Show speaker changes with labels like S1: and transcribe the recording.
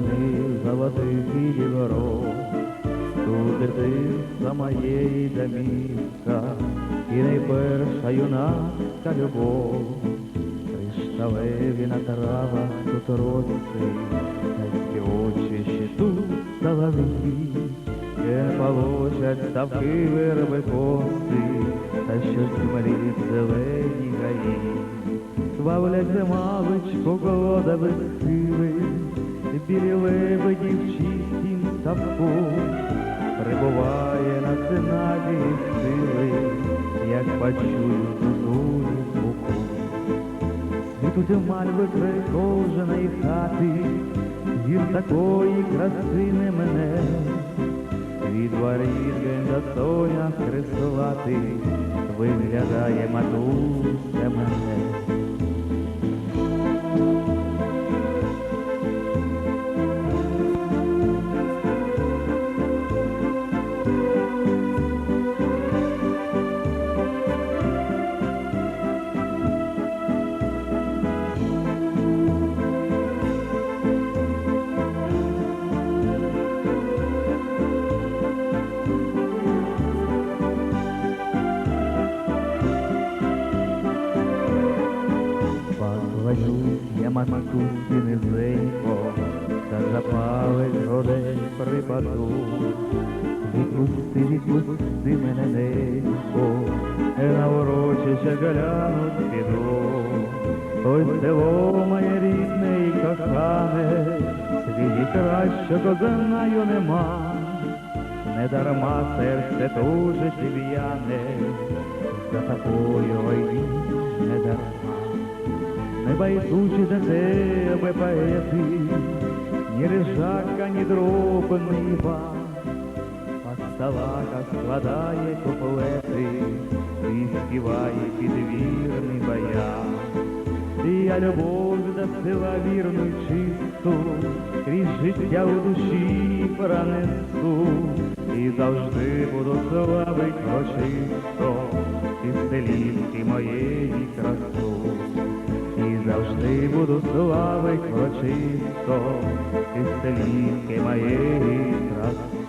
S1: них золотих і ворог. Тут дитинства моєї домівка, і найперша юнацька любов. Кришталеві на травах тут рости, та співочі ще тут солов'ї, де полощать ставки верби коси, та що смоліть зелені гаї. Свавляться мавичко, голода без сили, білі лебеді в чистім ставку, прибуває на синагі сили, як почую зозулі звуку. Світуть мальви край кожаної хати, Гір такої краси не мене, від воріт до соня хрестувати, виглядає матуся мене. Я матусі низенько, та запалить родень припаду. Відпусти, відпусти мене ненько, на урочище глянуть піду. Ось село моє рідне і кохане, світі кращого знаю нема. Не дарма серце і в'яне, за такою. Не байдужі до тебе поети, ні рижака, ні дробний Іван, а салака складає куплети і співає підвірний баян. І я любов до села вірну й чисту, крізь життя у душі пронесу, і завжди буду славить прочисто, буду славить прочисто, і селінки моєї красу.